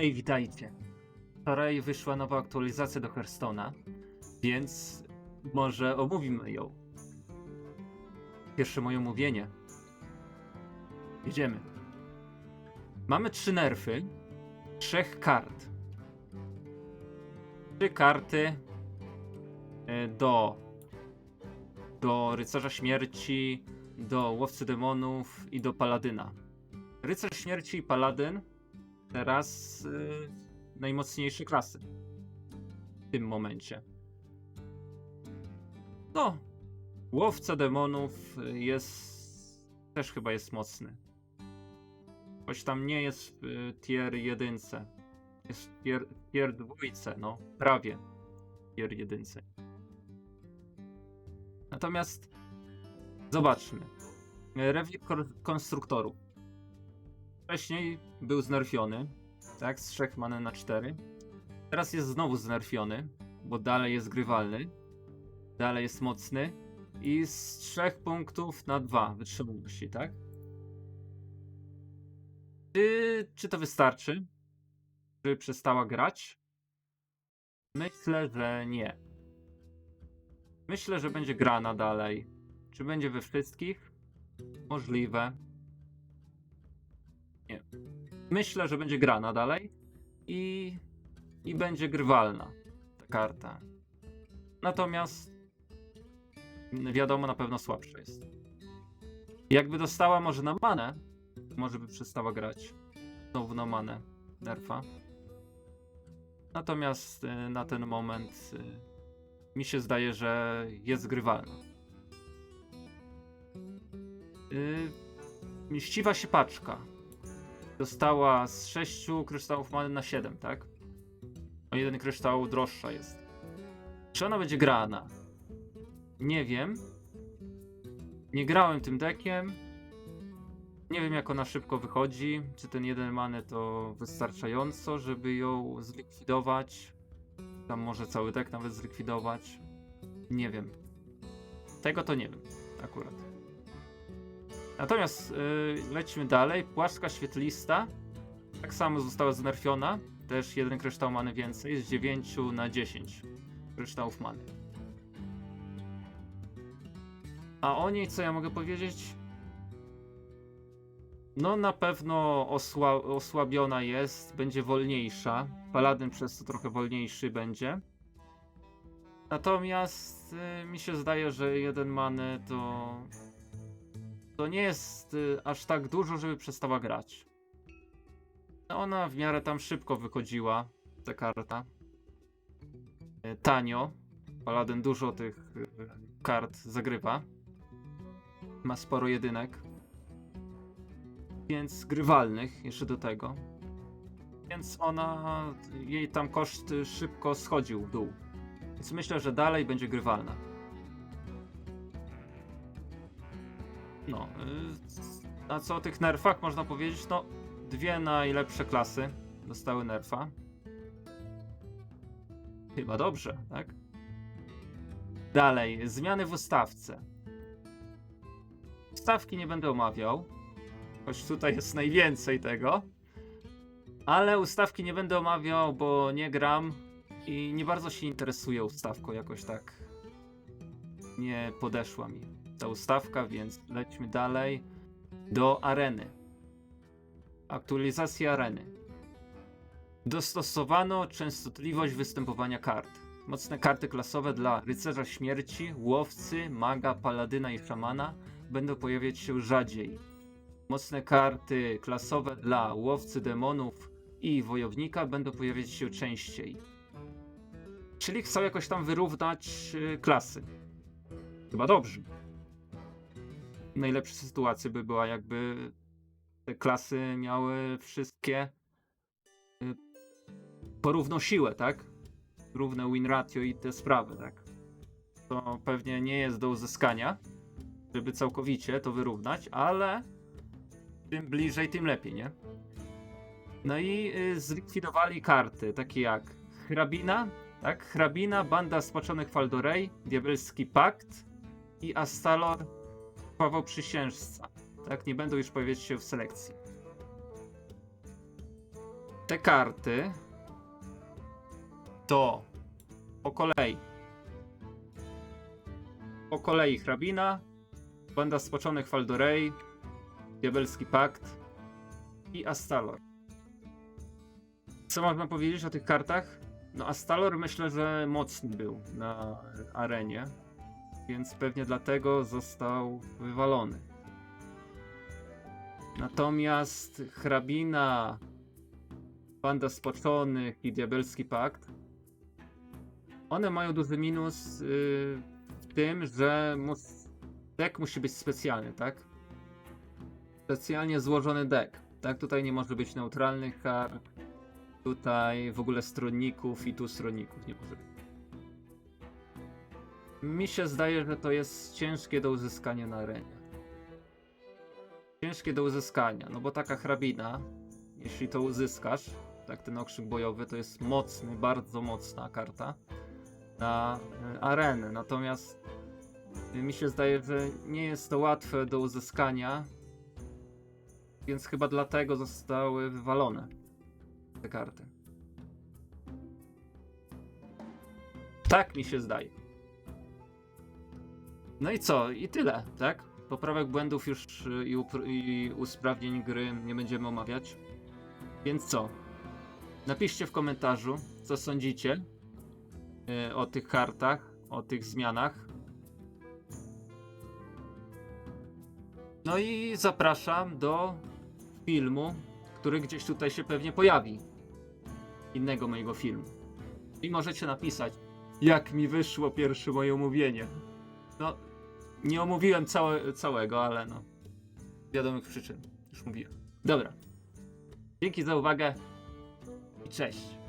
Hej, witajcie. Wczoraj wyszła nowa aktualizacja do Hearthstone'a, więc może omówimy ją. Pierwsze moje omówienie. Jedziemy. Mamy trzy nerfy, trzech kart. Trzy karty e, do do Rycerza Śmierci, do Łowcy Demonów i do Paladyna. Rycerz Śmierci i Paladyn teraz y, najmocniejsze klasy w tym momencie. No, Łowca Demonów jest też chyba jest mocny. Choć tam nie jest y, tier jedynce. Jest w tier, tier dwójce, no prawie tier jedynce. Natomiast zobaczmy. Rewir konstruktorów. Wcześniej był znerfiony, tak, z 3 many na 4. Teraz jest znowu znerfiony, bo dalej jest grywalny, dalej jest mocny i z 3 punktów na 2 wytrzymałości, tak? Czy, czy to wystarczy, żeby przestała grać? Myślę, że nie. Myślę, że będzie grana dalej. Czy będzie we wszystkich? Możliwe. Nie. Myślę, że będzie grana dalej i, i będzie grywalna ta karta. Natomiast wiadomo, na pewno słabsza jest. Jakby dostała może na manę, może by przestała grać. Znowu na manę nerfa. Natomiast y, na ten moment y, mi się zdaje, że jest grywalna. Yy, mieściwa się paczka. Dostała z 6 kryształów many na 7, tak? O jeden kryształ droższa jest. Czy ona będzie grana? Nie wiem. Nie grałem tym dekiem. Nie wiem jak ona szybko wychodzi. Czy ten jeden many to wystarczająco, żeby ją zlikwidować? Tam może cały dek nawet zlikwidować. Nie wiem. Tego to nie wiem akurat. Natomiast yy, lecimy dalej. Płaszczka świetlista. Tak samo została znerfiona. Też jeden kryształ many więcej. Z 9 na 10 kryształów many. A o niej co ja mogę powiedzieć? No na pewno osła osłabiona jest, będzie wolniejsza. Paladyn przez to trochę wolniejszy będzie. Natomiast y, mi się zdaje, że jeden many to to nie jest y, aż tak dużo, żeby przestała grać. Ona w miarę tam szybko wychodziła, ta karta. Y, Tanio. Paladyn dużo tych y, kart zagrywa. Ma sporo jedynek. Więc grywalnych jeszcze do tego. Więc ona, jej tam koszt y, szybko schodził w dół. Więc myślę, że dalej będzie grywalna. No, y, a co o tych nerfach można powiedzieć? No, dwie najlepsze klasy dostały nerfa. Chyba dobrze, tak? Dalej, zmiany w ustawce. Ustawki nie będę omawiał, choć tutaj jest najwięcej tego. Ale ustawki nie będę omawiał, bo nie gram i nie bardzo się interesuję ustawką jakoś tak. Nie podeszła mi ta ustawka, więc lećmy dalej do areny. Aktualizacja areny. Dostosowano częstotliwość występowania kart. Mocne karty klasowe dla rycerza śmierci, łowcy, maga, paladyna i szamana będą pojawiać się rzadziej. Mocne karty klasowe dla łowcy demonów i wojownika będą pojawiać się częściej. Czyli chcą jakoś tam wyrównać y, klasy. Chyba dobrze najlepsza sytuacja by była, jakby te klasy miały wszystkie y, porówno siłę, tak? Równe win ratio i te sprawy, tak? To pewnie nie jest do uzyskania, żeby całkowicie to wyrównać, ale tym bliżej, tym lepiej, nie? No i y, zlikwidowali karty, takie jak Hrabina, tak? Hrabina, Banda Spaczonych Faldorej, Diabelski Pakt i Astalor Paweł Przysiężca. Tak, nie będą już pojawiać się w selekcji. te karty to po kolei. Po kolei hrabina, banda spoczonych Faldorej, Diabelski Pakt i Astalor. Co można powiedzieć o tych kartach? No Astalor myślę, że mocny był na arenie, więc pewnie dlatego został wywalony. Natomiast hrabina, banda spoczonych i diabelski pakt, one mają duży minus yy, w tym, że mus, deck musi być specjalny, tak? Specjalnie złożony deck. Tak, tutaj nie może być neutralnych kart, tutaj w ogóle stronników i tu stronników nie może być. Mi się zdaje, że to jest ciężkie do uzyskania na arenie. Ciężkie do uzyskania, no bo taka hrabina, jeśli to uzyskasz, tak ten okrzyk bojowy, to jest mocny, bardzo mocna karta na y, arenę. Natomiast y, mi się zdaje, że nie jest to łatwe do uzyskania, więc chyba dlatego zostały wywalone te karty. Tak mi się zdaje. No i co? I tyle, tak? Poprawek błędów już y, i, i usprawnień gry nie będziemy omawiać. Więc co? Napiszcie w komentarzu, co sądzicie y, o tych kartach, o tych zmianach. No i zapraszam do filmu, który gdzieś tutaj się pewnie pojawi. Innego mojego filmu. I możecie napisać, jak mi wyszło pierwsze moje omówienie. No, nie omówiłem całe, całego, ale no. Z wiadomych przyczyn. Już mówiłem. Dobra. Dzięki za uwagę i cześć.